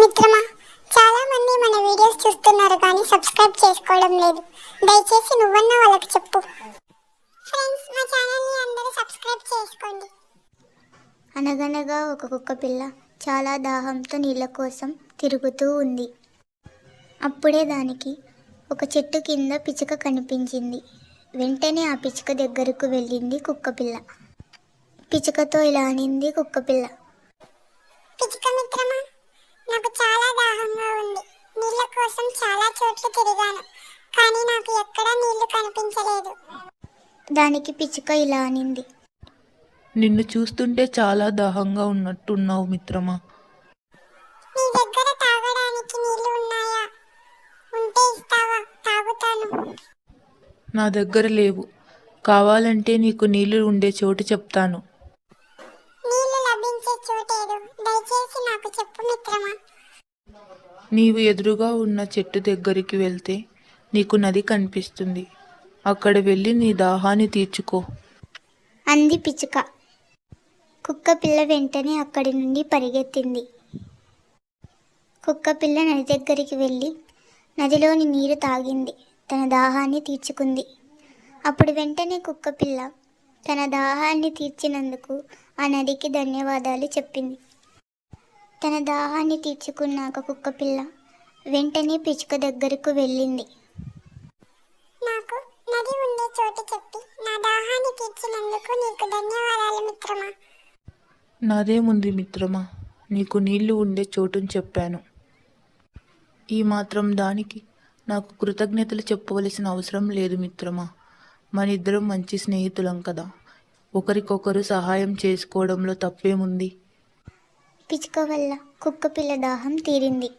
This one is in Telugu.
మిత్రమా చాలా మంది మన వీడియోస్ చూస్తున్నారు కానీ సబ్స్క్రైబ్ చేసుకోవడం లేదు. దయచేసి నువ్వన్న వాళ్ళకి చెప్పు. ఫ్రెండ్స్ మా ఛానల్ని అందరూ సబ్స్క్రైబ్ చేసుకోండి. అనగనగా ఒక కుక్క పిల్ల చాలా దాహంతో నీళ్ళ కోసం తిరుగుతూ ఉంది. అప్పుడే దానికి ఒక చెట్టు కింద పిచ్చుక కనిపించింది. వెంటనే ఆ పిచ్చుక దగ్గరకు వెళ్ళింది కుక్కపిల్ల పిచ్చుకతో ఇలా అనింది కుక్కపిల్ల పిల్ల పిచ్చుక మిత్రమా నాకు చాలా దాహంగా ఉంది నీళ్ళ కోసం చాలా చోట్ల తిరిగాను. కానీ నాకు ఎక్కడా నీళ్ళు కనిపించలేదు. దానికి పిచ్చుక ఇలా అనింది. నిన్ను చూస్తుంటే చాలా దాహంగా ఉన్నట్టున్నావు మిత్రమా. నీ దగ్గర తాగడానికి నీళ్ళు ఉన్నాయా? ఉంటే ఇస్తావా? తాగుతాను. నా దగ్గర లేవు. కావాలంటే నీకు నీళ్ళు ఉండే చోటు చెప్తాను. నీళ్ళు లభించే చోటేదు దయచేసి నాకు చెప్పు మిత్రమా. నీవు ఎదురుగా ఉన్న చెట్టు దగ్గరికి వెళ్తే నీకు నది కనిపిస్తుంది. అక్కడ వెళ్ళి నీ దాహాన్ని తీర్చుకో. అంది పిచ్చుక. కుక్క పిల్ల వెంటనే అక్కడి నుండి పరిగెత్తింది. కుక్క పిల్ల నది దగ్గరికి వెళ్ళి నదిలోని నీరు తాగింది. తన దాహాన్ని తీర్చుకుంది. అప్పుడు వెంటనే కుక్క పిల్ల తన దాహాన్ని తీర్చినందుకు ఆ నదికి ధన్యవాదాలు చెప్పింది. తన దాహాన్ని తీర్చుకున్నాక కుక్క పిల్ల వెంటనే పిచ్చుక దగ్గరకు వెళ్ళింది. నాకు నది ఉండే చోటు చెప్పి నా దాహాన్ని తీర్చినందుకు నీకు ధన్యవాదాలు మిత్రమా? నాదేముంది మిత్రమా నీకు నీళ్ళు ఉండే చోటుని చెప్పాను. ఈ మాత్రం దానికి నాకు కృతజ్ఞతలు చెప్పవలసిన అవసరం లేదు మిత్రమా. మనిద్దరం మంచి స్నేహితులం కదా. ఒకరికొకరు సహాయం చేసుకోవడంలో తప్పేముంది? పిచ్చుక వల్ల కుక్క పిల్ల దాహం తీరింది.